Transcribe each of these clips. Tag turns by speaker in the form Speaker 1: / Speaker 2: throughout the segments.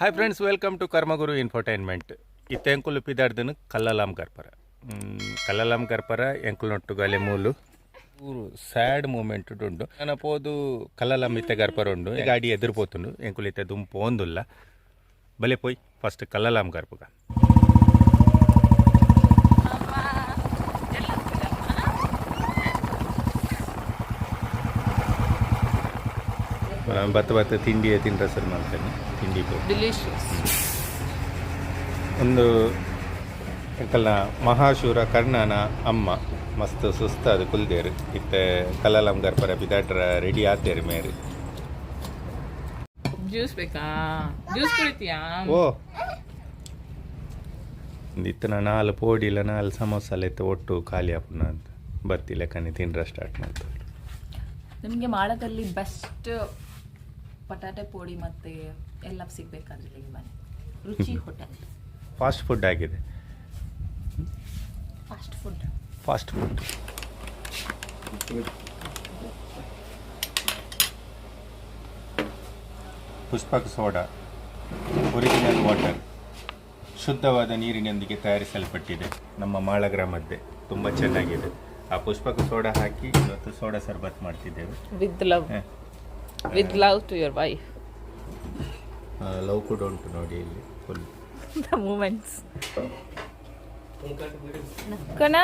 Speaker 1: Hi friends welcome to Karmaguru infotainment ಇತ್ತ ಎಂಕುಲು ಪಿದಾಡ್ದನು ಕಲ್ಲಲಾಮ್ ಗರ್ಪರ. ಕಲ್ಲಲಾಮ್ ಗರ್ಪರ nut Gale ಮೂಲು. ಊರು ಸ್ಯಾಡ್ ಮೂಮೆಂಟ್ ಉಂಡು ನನ್ನ ಪೋದು ಕಲ್ಲಲಾಮ್ ಇತ್ತೆ ಗರ್ಪರ ಉಂಡು ಗಾಡಿ ಎದುರುಪೋತುಂಡು ಎಂಕುಲು ಇತ್ತೆ ದುಂಪು ಒಂದುಲ್ಲ. ಬಲೆ ಪೋಯ್ ಫಸ್ಟ್ ಕಲ್ಲಲಾಮ್ ಗರ್ಪಗ. ಬತ್ತ ಭತ್ತ ತಿಂಡಿ ತಿಂಡ್ರ ಸರ್ ಮಾಡ್ತೇನೆ. ತಿಂಡಿ. ಒಂದು ಕಲ್ಲ ಮಹಾಶೂರ ಕರ್ಣನ ಅಮ್ಮ. ಮಸ್ತ್ ಸುಸ್ತಾದ ಕುಲ್ದೇರು. ಇತ್ತೆ ಕಲ್ಲಲಂ ಗರ್ಪರ ಬಿದಾಟ್ರ ರೆಡಿ ಆತೇರು ಮೇರಿ.
Speaker 2: ಜ್ಯೂಸ್ ಬೇಕಾ? ಜ್ಯೂಸ್ ಕುಡಿತೀಯಾ?
Speaker 1: ಓ. ಇತ್ತನ ನಾಲ್ ಪೋಡಿಲ ನಾಲ್ ಸಮೋಸಾಲ ಇತ್ತು ಒಟ್ಟು ಖಾಲಿ ಆಪುನ ಅಂತ. ಬರ್ತಿಲ್ಲ ಲೆಕ್ಕನೆ ತಿಂಡ್ರ ಸ್ಟಾರ್ಟ್ ಮಾಡ್ತಾರೆ
Speaker 3: ನಿಮಗೆ ಮಾಳದಲ್ಲಿ ಬೆಸ್ಟ್ ಪಟಾಟೆ ಪೋಡಿ ಮತ್ತೆ ಎಲ್ಲ ಸಿಗ್ಬೇಕಾದ್ರೆ ಇಲ್ಲಿಗೆ ಬನ್ನಿ ರುಚಿ ಹೋಟೆಲ್.
Speaker 1: ಫಾಸ್ಟ್ ಫುಡ್ ಆಗಿದೆ.
Speaker 3: Fast food
Speaker 1: fast food Pushpaka soda original water ಶುದ್ಧವಾದ ನೀರಿನೊಂದಿಗೆ ತಯಾರಿಸಲ್ಪಟ್ಟಿದೆ. ನಮ್ಮ ಮಾಳ ಮಧ್ಯೆ ತುಂಬ ಚೆನ್ನಾಗಿದೆ. ಆ ಪುಷ್ಪಕ ಸೋಡಾ ಹಾಕಿ ಇವತ್ತು ಸೋಡಾ ಸರ್ಬತ್ ಮಾಡ್ತಿದ್ದೇವೆ.
Speaker 2: ವಿತ್ ಲವ್
Speaker 1: ಹ.
Speaker 2: With love to your
Speaker 1: wife love ಕೂಡ ಉಂಟು ನೋಡಿ ಇಲ್ಲಿ ಫುಲ್.
Speaker 2: ದ ಮೂಮೆಂಟ್ಸ್ ಕಣ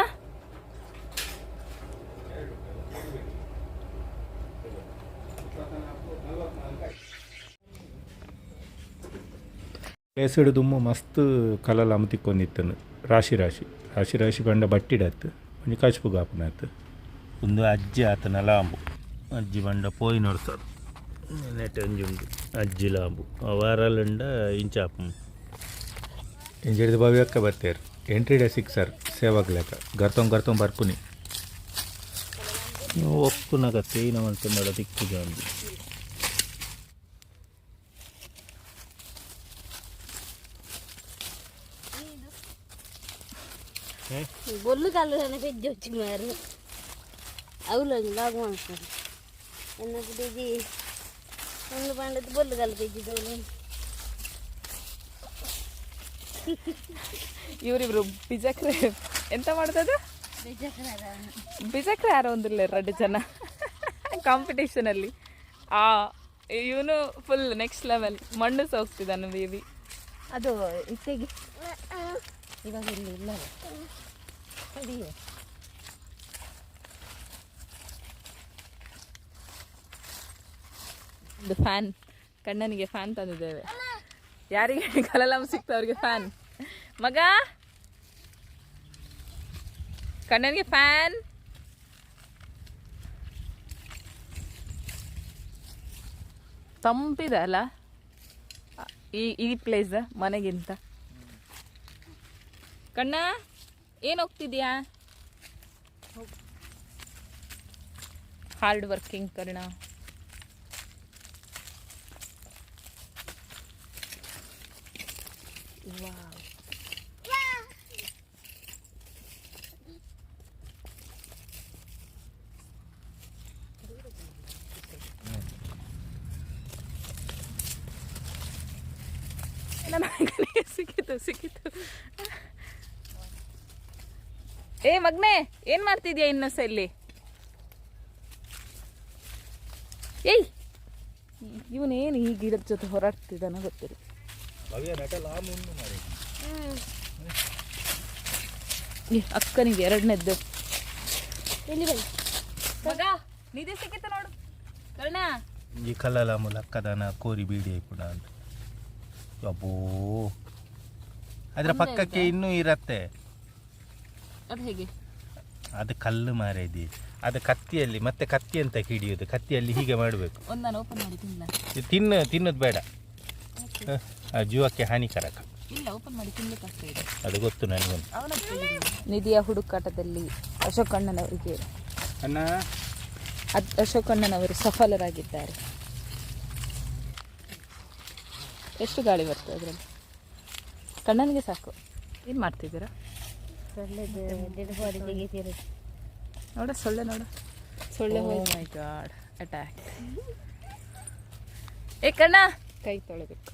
Speaker 1: ಪ್ಲೇಸಡ್ ದುಮ್ಮ ಮಸ್ತ್ ಕಲಲ ಅಮತಿಕ್ಕೊಂದಿತ್ತನು ರಾಶಿ ರಾಶಿ. ರಾಶಿ ರಾಶಿ ಪಂಡ ಬಟ್ಟಿಡತ್ತು ಒಂಜಿ ಕಚ್ಪು ಗಾಪುನಾತ್ ಒಂದು ಅಜ್ಜಿ ಆತನ ಲಾಂಬು ಅಜ್ಜಿ ಬಂಡ ಪೋಯಿ ನೋಡ್ತಾರೆ ನೆಟ್ ಒಂಜಿ ಉಂಡು ಅಜ್ಜಿ ಲಾಂಬು ವಾರಲ್ಲಂಡ ಇಂಚಾಪು ಇಂಜಿಡಿದ ಭವ್ಯಕ್ಕ ಬರ್ತೇರು ಎಂಟ್ರಿ ಡೇ ಸಿಕ್ಸರ್ ಸೇವಾಗ್ಲೆಕ್ಕ ಗರ್ತೊಂಗ್ ಗರ್ತೊಂಗ್ ಬರ್ಪುನಿ ಒಪ್ಪುನಗತ್ತೆ ಏನವಂತ ನೋಡ ದಿಕ್ಕಿಗೆ ಒಂದು
Speaker 4: బొల్లు కళ్ళు పెద్ద వచ్చి మారు అవులండి లాగు అనుకోండి ఎన్నప్పుడు ఇది ಒಂದು ಬಾಂಡದ್ದು ಬೊಲ್ಲುಗಲ್ಲ ತೆಗೆದವನು
Speaker 2: ಇವರಿಬ್ರು ಬಿಜಕ್ರೆ ಎಂತ ಮಾಡ್ತದ ಬಿಜಕ್ರೆ ಯಾರೋ ಒಂದಿಲ್ಲ ಎರಡು ಜನ ಕಾಂಪಿಟೇಷನಲ್ಲಿ ಆ ಇವನು ಫುಲ್ ನೆಕ್ಸ್ಟ್ ಲೆವೆಲ್ ಮಣ್ಣು ಸೋಗ್ತಿದ್ದಾನೆ ಬೇಬಿ
Speaker 4: ಅದು ಇತ್ತೆಗೆ ಇವಾಗ ಇಲ್ಲಿ ಇಲ್ಲ.
Speaker 2: ಇದು ಫ್ಯಾನ್ ಕಣ್ಣನಿಗೆ ಫ್ಯಾನ್ ತಂದಿದ್ದೇವೆ. ಯಾರಿಗೆ ಕಲಲಂ ಸಿಕ್ತವ್ರಿಗೆ ಫ್ಯಾನ್ ಮಗ? ಕಣ್ಣನಿಗೆ ಫ್ಯಾನ್ ತಂಪಿದೆ ಅಲ್ಲ? ಈ ಈ ಪ್ಲೇಸ್ ಮನೆಗಿಂತ. ಕಣ್ಣ, ಏನು ಹೋಗ್ತಿದ್ಯಾ? Hard working Karna. ಸಿಕ್ಕಿತು ಏ ಮಗ್ನೆ ಏನ್ ಮಾಡ್ತಿದ್ಯಾ ಇನ್ನೊಸ ಇಲ್ಲಿ? ಏಯ್ ಇವನೇನು ಈ ಗಿಡದ ಜೊತೆ ಹೊರಡ್ತಿದಾನೋ ಗೊತ್ತಿಲ್ಲ. ಅಕ್ಕನಿಗೆ ಎರಡನೇದ್ದು.
Speaker 4: ಎಲ್ಲಿ ಬನ್ನಿ?
Speaker 2: ಮಗ ನಿಧಿ ಸಿಕ್ಕಿತು ನೋಡು. ಕರ್ಣ.
Speaker 1: ಈ ಕಲ್ಲಲ ಮೂಲಕದನ ಕೋರಿ ಬೀಡಿ ಕೂಡ ಅಂತ ಅಬ್ಬೋ ಅದರ ಪಕ್ಕಕ್ಕೆ ಇನ್ನೂ ಇರತ್ತೆ.
Speaker 2: ಅದು ಹೇಗೆ?
Speaker 1: ಅದು ಕಲ್ಲು ಮಾರೇದಿ ಅದು ಕತ್ತಿಯಲ್ಲಿ ಮತ್ತೆ ಕತ್ತಿ ಅಂತ ಹಿಡಿಯೋದು. ಕತ್ತಿಯಲ್ಲಿ ಹೀಗೆ ಮಾಡಬೇಕು.
Speaker 2: ಓಪನ್ ಮಾಡಿ
Speaker 1: ತಿನ್ನು ತಿನ್ನೋದು ಬೇಡ. ಜೀವಕ್ಕೆ ಹಾನಿಕಾರಕ.
Speaker 2: ಇಲ್ಲ ಓಪನ್ ಮಾಡಿ ಇದೆ.
Speaker 1: ಅದು ಗೊತ್ತು ನನಗೊಂದು
Speaker 2: ನಿಧಿಯ ಹುಡುಕಾಟದಲ್ಲಿ ಅಶೋಕಣ್ಣನವರಿಗೆ
Speaker 1: ಅಣ್ಣ.
Speaker 2: ಅಶೋಕಣ್ಣನವರು ಸಫಲರಾಗಿದ್ದಾರೆ. ಎಷ್ಟು ಗಾಳಿ ಬರ್ತದೆ ಅದರಲ್ಲಿ? ಕಣ್ಣನಿಗೆ ಸಾಕು. ಏನು ಮಾಡ್ತಿದ್ದೀರಾ? ನೋಡ ಸೊಳ್ಳೆ ನೋಡ. ಸೊಳ್ಳೆ ಮೈ ಗಾಡ್ ಅಟ್ಯಾಕ್ ಏ ಕಣ್ಣ. ಕೈ ತೊಳೆಬೇಕು.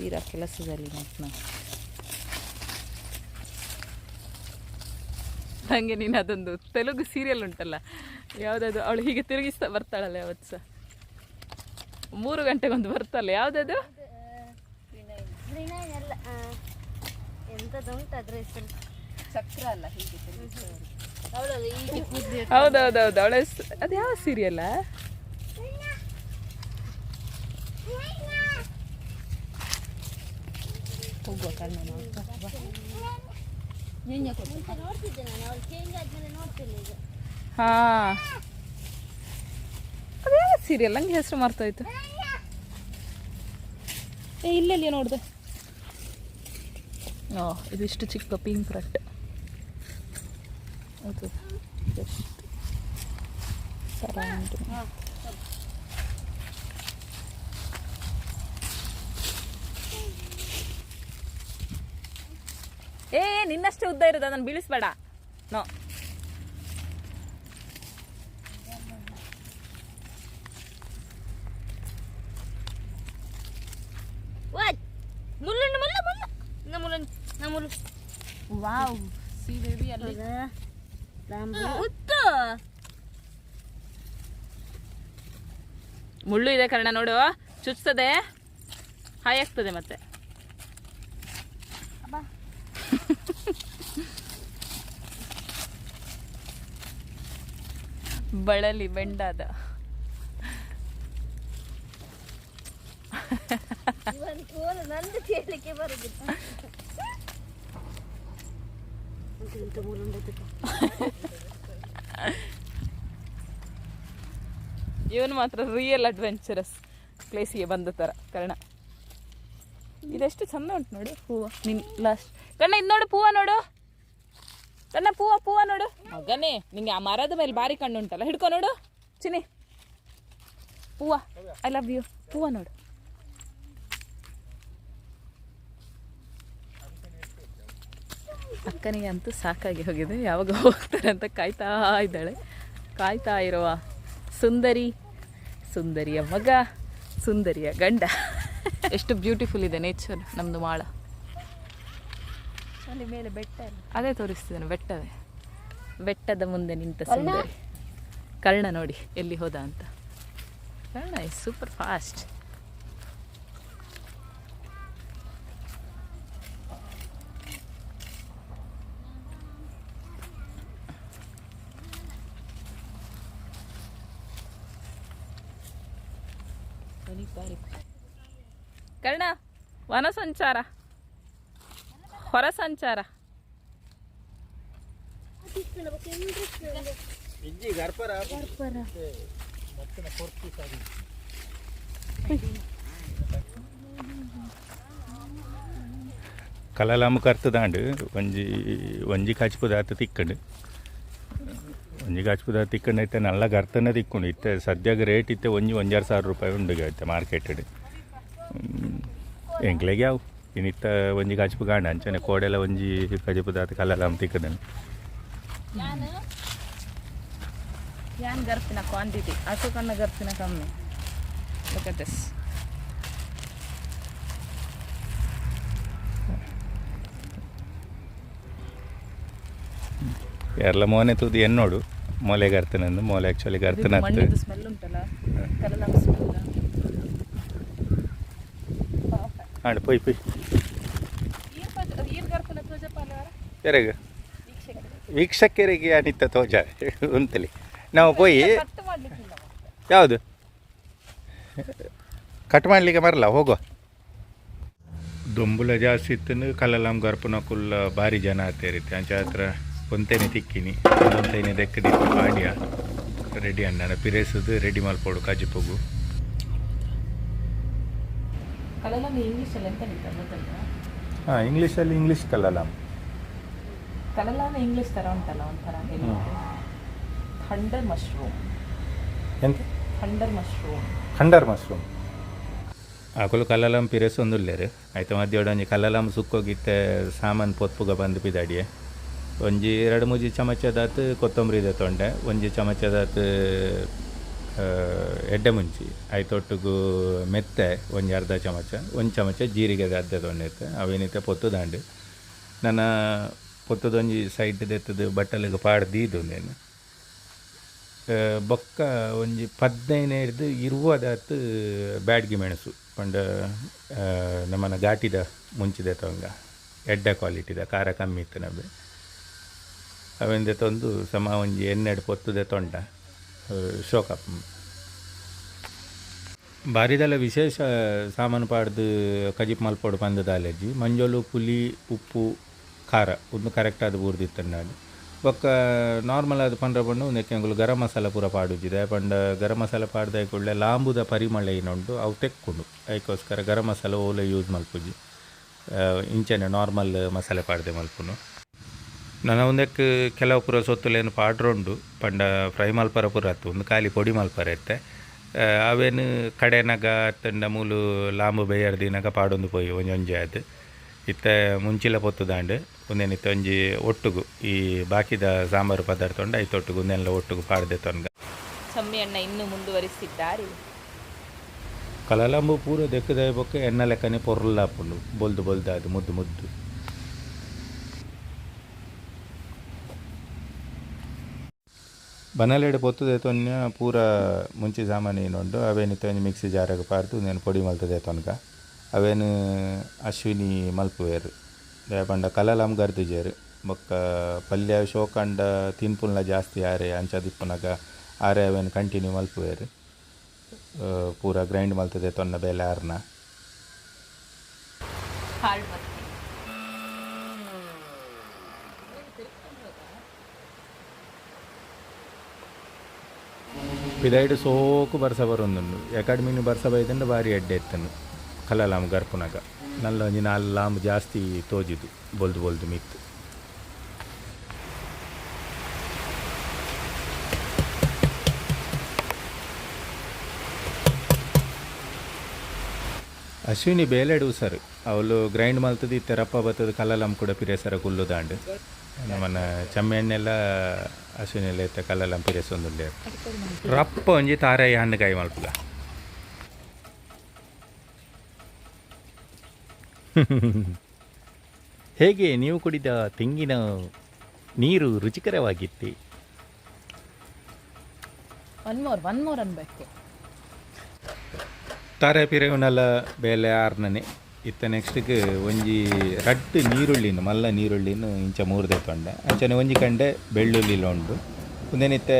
Speaker 2: ತೀರಾ ಕೆಲಸದಲ್ಲಿ ಮತ್ತು ನಾವು ನನಗೆ ನೀನು ಅದೊಂದು ತೆಲುಗು ಸೀರಿಯಲ್ ಉಂಟಲ್ಲ ಯಾವುದಾದ್ರು ಅವಳು ಹೀಗೆ ತಿರುಗಿಸ್ತಾ ಬರ್ತಾಳಲ್ಲ ಯಾವತ್ತು ಸಹ. ಮೂರು ಗಂಟೆಗೊಂದು ಬರ್ತಲ್ಲ ಯಾವುದದು?
Speaker 3: ಹೀಗೆ
Speaker 2: ಹೌದೌದೌದು ಅವಳ ಅದು ಯಾವ ಸೀರಿಯಲ್ಲ ಹಾ ಅದು ಸೀರಿಯಲ್ ನಂಗೆ ಹೆಸರು ಮರ್ತೋಯ್ತು ಏ ಇಲ್ಲೆಲ್ಲಿ ನೋಡಿದೆ ಓ ಇದು ಇಷ್ಟು ಚಿಕ್ಕ ಪಿಂಕ್ ರಟ್ ಅದು surround me. ಏ ನಿನ್ನಷ್ಟೇ ಉದ್ದ ಇರೋದು ಅದನ್ನು ಬೀಳಿಸ್ಬೇಡ. ನೋ.
Speaker 4: ಮುಳ್ಳುಂಡು ಮುಳ್ಳು ಮುಳ್ಳು. ನಾ ಮುಳ್ಳು ನಾ ಮುಳ್ಳು.
Speaker 3: ವಾವ್. ಸಿ ಬೇಬಿ ಅಲ್ಲಿ.
Speaker 4: ರಾಂಬು
Speaker 2: ಮುಳ್ಳು ಇದೆ ಕಾರಣ ನೋಡು. ಚುಚ್ತದೆ. ಹಾಯಾಗ್ತದೆ ಮತ್ತೆ. ಬಳಲಿ ಬೆಂಡಾದ.
Speaker 4: ಇವನ್
Speaker 2: ಮಾತ್ರ ರಿಯಲ್ ಅಡ್ವೆಂಚರಸ್ ಪ್ಲೇಸಿಗೆ ಬಂದ ತರ ಕರ್ಣ. ಇದೆಷ್ಟು ಚಂದ ಉಂಟು ನೋಡು ಹೂವು. ನಿನ್ ಲಾಸ್ಟ್ ಕಣ್ಣ ಇದು ನೋಡು ಪೂವ ನೋಡು. ಕಣ್ಣ ಪೂವ ಪೂವ ನೋಡು. ಮಗನೇ ನಿಂಗೆ ಆ ಮರದ ಮೇಲೆ ಬಾರಿ ಕಣ್ಣು ಉಂಟಲ್ಲ ಹಿಡ್ಕೊ ನೋಡು. ಚಿನಿ ಪೂವ ಐ ಲವ್ ಯು ಪೂವ ನೋಡು. ಅಕ್ಕನಿಗೆ ಅಂತೂ ಸಾಕಾಗಿ ಹೋಗಿದೆ ಯಾವಾಗ ಹೋಗ್ತಾರೆ ಅಂತ ಕಾಯ್ತಾ ಇದ್ದಾಳೆ. ಕಾಯ್ತಾ ಇರುವ ಸುಂದರಿ ಸುಂದರಿಯ ಮಗ ಸುಂದರಿಯ ಗಂಡ. ಎಷ್ಟು ಬ್ಯೂಟಿಫುಲ್ ಇದೆ ನೇಚರ್ ನಮ್ಮದು ಮಾಳ.
Speaker 3: ಅಲ್ಲಿ ಮೇಲೆ ಬೆಟ್ಟ
Speaker 2: ಅದೇ ತೋರಿಸ್ತಿದ್ದೇನೆ ಬೆಟ್ಟವೇ. ಬೆಟ್ಟದ ಮುಂದೆ ನಿಂತ ಸುಂದರಿ. ಕರ್ಣ ನೋಡಿ ಎಲ್ಲಿ ಹೋದ ಅಂತ. Karna is super fast Karna ವನ ಸಂಚಾರ. ಹೊರ ಸಂಚಾರ.
Speaker 1: ಕಲಲಾಮ ಕರ್ತದಾಂಡು ಒಂಜಿ ಒಂಜಿ ಕಾಚಿಪುದಾತ ತಿಕ್ಕಂಡು. ಒಂಜಿ ಕಾಚಿಪುದಾತ ತಿಕ್ಕಂಡು ಐತೆ ನಲ್ಲ ಗರ್ತನ ತಿಕ್ಕೊಂಡು. ಇತ್ತೆ ಸದ್ಯಾಗ ರೇಟ್ ಇತ್ತೆ ಒಂಜಿ ಒಂಜಾರು ಸಾವಿರ ರೂಪಾಯಿ ಉಂಡು ಐತೆ ಮಾರ್ಕೆಟಡ್ ಎಂಕ್ಲೆಗೆ ಯಾವು ಇನ್ನಿತ್ತ ಒಂಜಿ ಕಾಜಿಪು ಗಾಂಡ ಅಂಚನೆ ಕೋಡೆಲ ಒಂಜಿ ಕಾಚಿಪುದಾತ ಅಂತ ತಿಕ್ಕದನು.
Speaker 2: ಯಾನ್? ಗರ್ಪಿನ ಕ್ವಾಂಟಿಟಿ ಅಶೋಕಣ್ಣ ಗರ್ಪಿನ ಕಮ್ಮಿ. Look at this.
Speaker 1: ಎಲ್ಲ ಮೋನೆ ತೂದು ಎನ್ನೋಡು ಮೊಲೆ ಗರ್ತನಂದು ಮೊಲೆ ಆಕ್ಚುಲಿ ಗರ್ತನ
Speaker 2: ಸ್ಮೆಲ್ ಉಂಟಲ್ಲ? ಕಲಲ ಪೈ ಪೈ.
Speaker 1: ಎರೆಗ ವೀಕ್ಷಕರಿಗೆ ಅನಿತ ತೋಜ ಉಂತಲಿ. ನಾವು ಪೋಯಿ ಯಾವುದು? ಕಟ್ ಮಾಡಲಿಕ್ಕೆ ಬರಲ್ಲ ಹೋಗುವ. ದೊಂಬುಲ ಜಾಸ್ತಿ ಇತ್ತು ಕಲ್ಲಲಾಮ್ ಗರ್ಪನ ಕುಲ್ಲ ಭಾರಿ ಜನ ಆತೇರಿ ಅಂಚೆ ಹತ್ರ ಒಂತೇನೆ ತಿಕ್ಕಿನಿ ಒಂತೇನೆ ದೆಕ್ಕಿ ಪಾಡ್ಯ. ರೆಡಿ ಅಣ್ಣ ಪಿರೇಸದು ರೆಡಿ ಮಲ್ಪೋಡು ಕಾಜಿಪೋಗು.
Speaker 2: ಕಲಲ ಇಂಗ್ಲೀಷಲ್ಲಿ ಎಂತ ಇಂಗ್ಲಿಷ್ ಗೊತ್ತಲ್ಲ
Speaker 1: ಹಾಂ ಇಂಗ್ಲೀಷಲ್ಲಿ ಇಂಗ್ಲೀಷ್ ಕಲ್ಲಲಾಮ್
Speaker 2: ಕಲಲಾನ ಇಂಗ್ಲೀಷ್ ಥರ ಉಂಟಲ್ಲ ಒಂಥರ ಥಂಡರ್ ಮಶ್ರೂಮ್.
Speaker 1: ಎಂತ?
Speaker 2: Thunder mushroom.
Speaker 1: Thunder mushroom. ಆಕಲು ಕಲ್ಲಲಂ ಪಿರೇಸ್ ಒಂದುಲ್ಲೇರು. ಆಯ್ತು ಮಧ್ಯ ಒಂಜಿ ಕಲ್ಲಲಂ ಸುಕ್ಕೋಗಿತ್ತೆ ಸಾಮಾನು ಪೊತ್ಪುಗ ಬಂದು ಪಿದಾಡಿಯೆ. ಒಂಜಿ ಎರಡು ಮೂಜಿ ಚಮಚದಾತ್ ಕೊತ್ತಂಬರಿ ತೊಂಡೆ. ಒಂಜಿ ಚಮಚದಾತ್ ಎಡ್ಡೆ ಮುಂಚಿ. ಐತೊಟ್ಟಿಗೂ ಮೆತ್ತೆ ಒಂಜಿ ಅರ್ಧ ಚಮಚ, ಒಂದು ಚಮಚ ಜೀರಿಗೆ ಅರ್ಧ ತೊಂಡೈತೆ ಅವೇನೈತೆ ಪೊತ್ತು ದಾಂಡು. ನನ್ನ ಪೊತ್ತದೊಂಜಿ ಸೈಡ್ ದೆತ್ತದು ಬಟ್ಟಲಿಗೆ ಪಾಡ್ದೀದು ನೇನು ಬೊಕ್ಕ ಒಂಜಿ ಪದ್ನೈದು ಹಿಡ್ದು ಬ್ಯಾಡ್ಗಿ ಮೆಣಸು. ಪಂಡ ನಮ್ಮನ್ನು ನಮ್ಮನ ಘಾಟಿದ ಮುಂಚಿದೆ ತಂಗ. ಎಡ್ಡ ಕ್ವಾಲಿಟಿದ ಖಾರ ಕಮ್ಮಿ ಇತ್ತು ನಮಗೆ. ಅವೆಂದೆ ತಂದು ಸಮ ಒಂಜಿ ಎಣ್ಣೆಡು ಪೊತ್ತುದೆ ತೊಂಡ. ಶೋಕಪ್ ಬಾರಿದಲ್ಲ ವಿಶೇಷ ಸಾಮಾನು ಪಾಡ್ದು ಕಜಿಪ್ ಮಲ್ಪೋಡು ಪಂದದ ಅಲರ್ಜಿ ಮಂಜೋಲು, ಪುಲಿ, ಉಪ್ಪು, ಖಾರ, ಒಂದು ಕರೆಕ್ಟ್ ಆದ ಬೂರ್ದಿತ್ತು ನಾನು ಬೊಕ್ಕ ನಾರ್ಮಲ್ ಆದ ಪಂಡ್ರ ಬಣ್ಣು ನೆಕ್ಕೆಂಗುಲು ಗರಂ ಮಸಾಲ ಪೂರ ಪಾಡುಜಿದೆ ಪಂಡ ಗರಂ ಮಸಾಲ ಪಾಡ್ದ ಕೂಡಲೇ ಲಾಂಬುದ ಪರಿಮಳ ಏನುಂಟು ಅವು ತೆಕ್ಕೊಂಡು ಅದಕ್ಕೋಸ್ಕರ ಗರಂ ಮಸಾಲ ಓಲೆ ಯೂಸ್ ಮಲ್ಪುಜಿ ಇಂಚೆನೆ ನಾರ್ಮಲ್ ಮಸಾಲೆ ಪಾಡ್ದೆ ಮಲ್ಪುನು. ನನ್ನ ಒಂದಕ್ಕೆ ಕೆಲವು ಪುರ ಸೊತ್ತುಲೇನು ಪಾಡ್ರೊಂಡು ಪಂಡ ಫ್ರೈ ಮಲ್ಪರ ಪುರ ಅತ್ತು ಒಂದು ಖಾಲಿ ಪೊಡಿ ಮಲ್ಪರ ಇತ್ತೆ. ಅವೇನು ಕಡೆನಗ ತಂಡ ಮೂಲು ಲಾಂಬು ಬೇಯರ್ದಿನಗ ಪಾಡೊಂದು ಪೋಯಿ ಒಂಜೆ ಒಂಜೆ ಅದು ಇತ್ತ ಮುಂಚಿಲ ಪೊತ್ತು ದಾಂಡು ಒಂದೇನಿತ್ತು ಒಂಜಿ ಒಟ್ಟುಗು ಈ ಬಾಕಿದ ಸಾಂಬಾರು ಪದಾರ್ಥ ಉಂಡು ಐತು ಒಟ್ಟುಗು ಒಂದೆಲ್ಲ ಒಟ್ಟುಗು ಪಾಡ್ದೆ ತೊನ್ಗ
Speaker 2: ಚಮ್ಮಿ ಅಣ್ಣ ಇನ್ನೂ ಮುಂದುವರಿಸಿದ್ದಾರೆ
Speaker 1: ಕಲಲಂಬು ಪೂರ ದೆಕ್ಕದ ಬೊಕ್ಕ ಎಣ್ಣೆ ಲೆಕ್ಕನೆ ಪೊರ್ಲಾಪುಂಡು ಬೊಲ್ದು ಬೊಲ್ದು ಅದು ಮುದ್ದು ಮುದ್ದು. ಬನಲೆಡ್ ಪೊತ್ತುದೆ ತೊನ್ಯ ಪೂರ ಮುಂಚೆ ಸಾಮಾನು ಏನುಂಡು ಅವೇನು ಒಂಜಿ ಮಿಕ್ಸಿ ಜಾರಾಗ ಪಾರ್ದು ನೀನು ಪೊಡಿ ಮಲ್ತದೆ ತೊನ್ಕ ಅವೇನು ಅಶ್ವಿನಿ ಮಲ್ಪುವೇರು ಪಂಡ ಕಲಲಂ ಗರ್ದಿಜೇರು, ಬೊಕ್ಕ ಪಲ್ಯ ಶೋಕಂಡ ತಿನ್ಪುಲ್ನ ಜಾಸ್ತಿ ಆರೆ ಅಂಚದಿಪ್ಪುನಗ ಆರೆ ಅವೇನು ಕಂಟಿನ್ಯೂ ಮಲ್ಪುವೇರು. ಪೂರ ಗ್ರೈಂಡ್ ಮಲ್ತದೆ ತೊನ್ನ ಬೇಲೆ ಆರ್ನ
Speaker 3: ಹಾರ್ಡ್
Speaker 1: ಪಿದಾಯ್ಡ್ ಸೋಕು ಬರ್ಸ ಬರೊಂದುಂಡು ಎಕಾಡೆಮಿನಿ ಬರ್ಸ ಬೈದಂಡ ಬಾರಿ ಎಡ್ಡೆ ಎತ್ತನು ಕಲಲಾಮ್ ಗರ್ಪುನಗ ನಲ್ಲ ಒಂಜಿ ನಾಲ್ ಲಾಂಬ್ ಜಾಸ್ತಿ ತೋಜಿದು ಬೊಲ್ದು ಬೊಲ್ದು ಮಿತ್ತು ಅಶ್ವಿನಿ ಬೇಲೆಡು ಸರ್ ಅವಳು ಗ್ರೈಂಡ್ ಮಲ್ತದಿ ತೆರಪ್ಪ ರಪ್ಪ ಬತ್ತದ ಕಲಲಂ ಕೂಡ ಪಿರೇಸರ ಕುಲ್ಲು ದಾಂಡು ನಮ್ಮನ್ನ ಚಮ್ಮೆ ಎಣ್ಣೆಲ್ಲ ಹಸುವಿನೆಲ್ಲ ಇತ್ತ ಇತ್ತೆ ಕಲಲಂ ಪಿರೇಸ್ ಒಂದುಂಡೆ. ರಪ್ಪ ಒಂಜಿ ತಾರಾಯಿ ಹಣ್ಣುಕಾಯಿ ಮಲ್ಪುಲ ಹೇಗೆ ನೀವು ಕುಡಿದ ತೆಂಗಿನ ನೀರು ರುಚಿಕರವಾಗಿತ್ತಿ? ತಾರಾಯಿ ಪಿರವನೆಲ್ಲ ಬೇಲೆ ಆರ್ನನೆ. ಇತ್ತ ನೆಕ್ಸ್ಟ್ಗೆ ಒಂಜಿ ರಡ್ಡ್ ನೀರುಳ್ಳಿನ, ಮಲ್ಲ ನೀರುಳ್ಳಿನ ಇಂಚ ಮೂರ್ದೆ ತೊಂಡೆ. ಅಂಚನೆ ಒಂಜಿ ಕಂಡೆ ಬೆಳ್ಳುಳ್ಳಿಲ ಉಂಡು ಒಂದೇನಿತ್ತೆ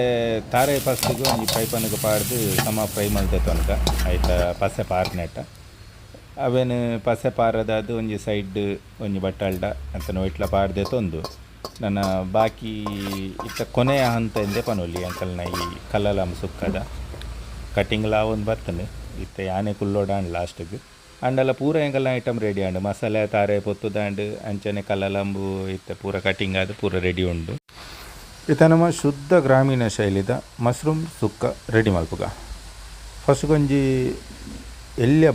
Speaker 1: ತಾರೆ ಫಸ್ಟ್ಗೆ ಒಂಜಿ ಪೈಪನ್ಗೆ ಪಾಡ್ದು ಸಮ ಫ್ರೈ ಮಲ್ದೆ ತೊಂದ ಆಯ್ತಾ ಪಸೆ ಪಾರ್ನೆಟ್ಟ ಅವೇನು ಪಸೆ ಪಾರದಾದ ಒಂಜಿ ಸೈಡ್ ಒಂಜಿ ಬಟ್ಟಲ್ಡ ಅಂತ ಇಟ್ಲ ಪಾಡ್ದೆ ತೊಂದು. ನನ್ನ ಬಾಕಿ ಇತ್ತ ಕೊನೆಯ ಹಂತ ಎಂದೆ ಪನೊಲಿ, ಅಂಕಲ್ನ ಈ ಕಲ್ಲಲಂ ಸುಕ್ಕದ. ಕಟಿಂಗ್ ಲಾ ಒಂದು ಬರ್ತನೆ ಇತ್ತೆ ಯಾನೆ ಕುಲ್ಲೋಡಾಂಡ್ ಲಾಸ್ಟ್ಗೆ. ಅಂಡಲ್ಲ ಪೂರ ಎಂಕಲ್ನ ಐಟಮ್ ರೆಡಿ ಆಂಡ್ ಮಸಾಲೆ, ತಾರೆ ಪೊತ್ತುದಾಂಡ್ ಅಂಚನೆ, ಕಲ್ಲಲಂಬು, ಇತ್ತೆ ಪೂರ ಕಟಿಂಗ್ ಆದ ಪೂರ ರೆಡಿ ಉಂಡು ಇತ್ತ ನಮ್ಮ ಶುದ್ಧ ಗ್ರಾಮೀಣ ಶೈಲಿದ ಮಶ್ರೂಮ್ ಸುಕ್ಕ ರೆಡಿ ಮಲ್ಪುಗ ಫಸ್ಟ್ ಗೊಂಜಿ ಎಲ್ಯ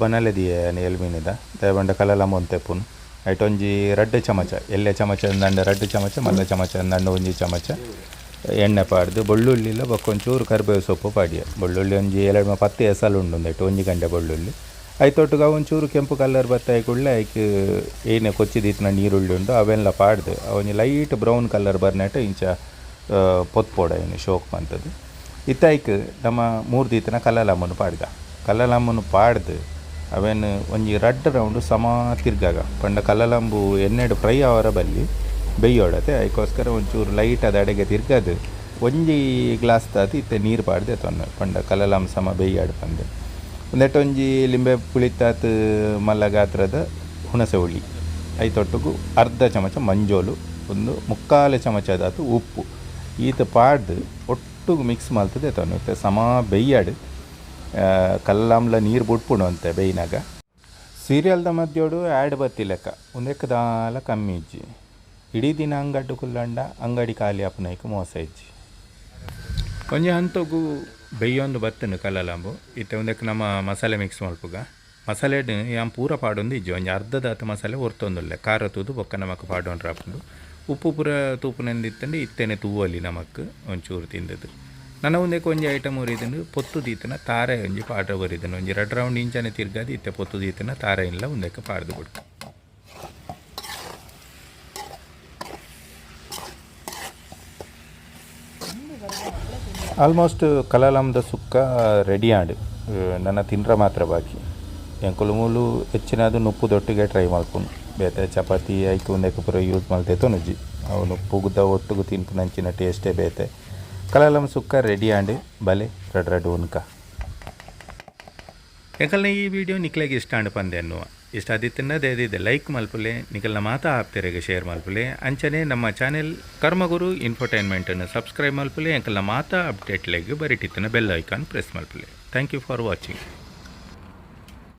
Speaker 1: ಎಲ್ ಮೀನಿದ ದಯಬಂಡ ಕಲ್ಲಲಂಬು ಒಂದು ತೆಪ್ಪುನು. ಐಟೊಂಜಿ ರಡ್ಡು ಚಮಚ ಎಲ್ಯ ಚಮಚ ಅಂದಂಡ ರಡ್ಡು ಚಮಚ, ಮಲ್ಲ ಚಮಚ ಅಂದಂಡ ಒಂಜಿ ಚಮಚ, ಎಣ್ಣೆ ಪಾಡ್ದು, ಬೆಳ್ಳುಳ್ಳಿಲ ಬಕ್ಕೊಂಚೂರು ಕರಿಬೇವು ಸೊಪ್ಪು ಪಾಡಿಯ. ಬೆಳ್ಳುಳ್ಳಿ ಒಂಜಿ ಎರಡು ಪತ್ತು ಎಸಲು ಉಂಡು ಒಂದೈಟು, ಒಂಜಿ ಗಂಟೆ ಬೆಳ್ಳುಳ್ಳಿ. ಐತೊಟ್ಟಿಗೆ ಒಂಚೂರು ಕೆಂಪು ಕಲರ್ ಬತ್ತಾಯಿ ಕೂಡಲೇ ಐಕ್ ಏನೇ ಕೊಚ್ಚಿದಿತ್ತಿನ ನೀರುಳ್ಳಿ ಉಂಡು, ಅವೆಲ್ಲ ಪಾಡ್ದು. ಅವನಿ ಲೈಟ್ ಬ್ರೌನ್ ಕಲರ್ ಬರ್ನೆಟ್ ಇಂಚ ಪೊತ್ಪೋಡ ಏನು, ಶೋಕ್ ಬಂತದ್ದು ಇತ್ತಾಯ್ಕ್ ನಮ್ಮ ಮೂರು ದೀತನ ಕಲ್ಲಲಮ್ಮನು ಪಾಡ್ದ. ಕಲ್ಲಲಮ್ಮನು ಪಾಡ್ದು, ಅವೇನು ಒಂಜಿ ರಡ್ಡ್ ರೌಂಡು ಸಮ ತಿರ್ಗಾಗ. ಪಂಡ ಕಲ್ಲಲಂಬು ಎನ್ನೆಡು ಫ್ರೈ ಅವರ ಬಲ್ಲಿ ಬೇಯೋಡತೆ ಅದಕ್ಕೋಸ್ಕರ ಒಂಚೂರು ಲೈಟ್ ಅದು ಅಡೆಗೆ ತಿರ್ಗದು. ಒಂಜಿ ಗ್ಲಾಸ್ ತಾತಿ ಇತ್ತೆ ನೀರು ಪಾಡ್ದೆ ತೊಂದರೆ ಪಂಡ ಕಲ್ಲಲಂ ಸಮ ಬೆಯ್ಯಾಡ್ ಪಂದೆ ಒಂಜಿ ಲಿಂಬೆ ಪುಳಿತಾತ್ ಮಲ್ಲ ಗಾತ್ರದ ಹುಣಸೆ ಹುಳಿ ಐತೊಟ್ಟಿಗೂ ಅರ್ಧ ಚಮಚ ಮಂಜೋಲು, ಒಂದು ಮುಕ್ಕಾಲು ಚಮಚದಾತು ಉಪ್ಪು. ಈತ ಪಾಡ್ದು ಒಟ್ಟು ಮಿಕ್ಸ್ ಮಾಡ್ತದೆ ಇತ್ತೆ ಸಮ ಬೇಯ್ಯಾಡು. ಕಲ್ಲಾಮ್ಲ ನೀರು ಬಿಟ್ಬಿಡು ಅಂತೆ ಬೇಯ್ನಾಗ. ಸೀರಿಯಲ್ದ ಮಧ್ಯೋಡು ಆ್ಯಡ್ ಬತ್ತಿ ಲೆಕ್ಕ. ಒಂದೆಕ್ಕ ದಾಲ ಕಮ್ಮಿ ಇಜ್ಜಿ. ಇಡೀ ದಿನ ಅಂಗಡ್ಡು ಕುಲ್ಲಂಡ, ಅಂಗಡಿ ಖಾಲಿ ಅಪ್ಪನೈಕ ಮೋಸ ಇಜ್ಜಿ. ಒಂಜಿ ಹಂತಗೂ ಬೆಯ್ಯೊಂದು ಬತ್ತನು ಕಲ್ಲಲಾಂಬು. ಇತ್ತೆ ಒಂದಕ್ಕೆ ನಮ್ಮ ಮಸಾಲೆ ಮಿಕ್ಸ್ ಮಲ್ಪುಗ ಮಸಾಲೆ ಯಾಮ್ ಪೂರ ಪಾಡೊಂದು ಇಜ್ಜಿ. ಒಂಜಿ ಅರ್ಧದಾತ ಮಸಾಲೆ ಒರ್ತೊಂದುಲ್ಲೆ. ಖಾರ ತೂದು ಬೊಕ್ಕ ನಮಕ್ ಪಾಡೊಂಡ್ರ ಹಾಕೊಂಡು ಉಪ್ಪು ಪೂರ ತೂಪುನಂದಿತ್ತಂಡು ಇತ್ತೇನೆ ತೂವಲ್ಲಿ ನಮಕ್ ಒಂಚೂರು ತಿಂದದು ನನ್ನ ಒಂದಕ್ಕೆ ಒಂಜಿ ಐಟಮ್ ಒರಿದನು ಪೊತ್ತು ದೀತನ ತಾರೆ ಒಂಜಿ ಪಾಡ ಬರಿದನು ಒಂಜಿ ಎರಡು ರೌಂಡ್ ಇಂಚನೆ ತಿರ್ಗಾದಿ ಇತ್ತೆ ಪೊತ್ತು ದೀತನ ತಾರೆ ಇಲ್ಲ ಒಂದಕ್ಕೆ ಪಾಡ್ದು ಬಿಡ್ತು ಆಲ್ಮೋಸ್ಟ್ ಕಲಾಲಂದ ಸುಕ್ಕ ರೆಡಿ ಆಂಡ್ ನನ್ನ ತಿನ್ರ ಮಾತ್ರ ಬಾಕಿ ಎಂಕುಲು ಮೂಲು ಹೆಚ್ಚಿನದು ನುಪ್ಪುದೊಟ್ಟಿಗೆ ಟ್ರೈ ಮಾಡ್ಕೊಂಡು ಬೇತೆ ಚಪಾತಿ ಐಕು ಒಂದಕ್ಕೆ ಪೂರ ಯೂಸ್ ಮಾಡ್ತೈತೆ ತೊನುಜ್ಜಿ ಅವು ನುಪ್ಪುಗುದ್ದ ಒಟ್ಟಿಗೆ ತಿನ್ಪು ನಂಚಿನ ಟೇಸ್ಟೇ ಬೇತೆ ಕಲಾಲಂ ಸುಕ್ಕ ರೆಡಿ ಆಂಡ್ ಬಲೆ ರಡ್ ರಡ್ ಉನ್ಕ ಎಂಕಲ್ನ ಈ ವಿಡಿಯೋ ನಿಕ್ಲೆಗೆ ಇಷ್ಟ ಆಂಡ್ ಪಂದೆ ಅನ್ನುವ ಇಷ್ಟ ಆದಿತ್ತನ್ನ ದೇದಿದೆ ಲೈಕ್ ಮಲ್ಪುಲೆ, ನಿಖಲ್ನ ಮಾತಾ ಆಪ್ತೆರೆಗೆ ಶೇರ್ ಮಲ್ಪುಲೆ. ಅಂಚನೆ ನಮ್ಮ ಚಾನೆಲ್ ಕರ್ಮಗುರು ಇನ್ಫರ್ಟೈನ್ಮೆಂಟನ್ನು ಸಬ್ಸ್ಕ್ರೈಬ್ ಮಲ್ಪುಲೆ ಎಂಕಲ್ನ ಮಾತಾ ಅಪ್ಡೇಟ್ಲೆಗೆ ಬರಿಟಿತ್ತಿನ ಬೆಲ್ ಐಕಾನ್ ಪ್ರೆಸ್ ಮಲ್ಪುಲೆ. Thank you for watching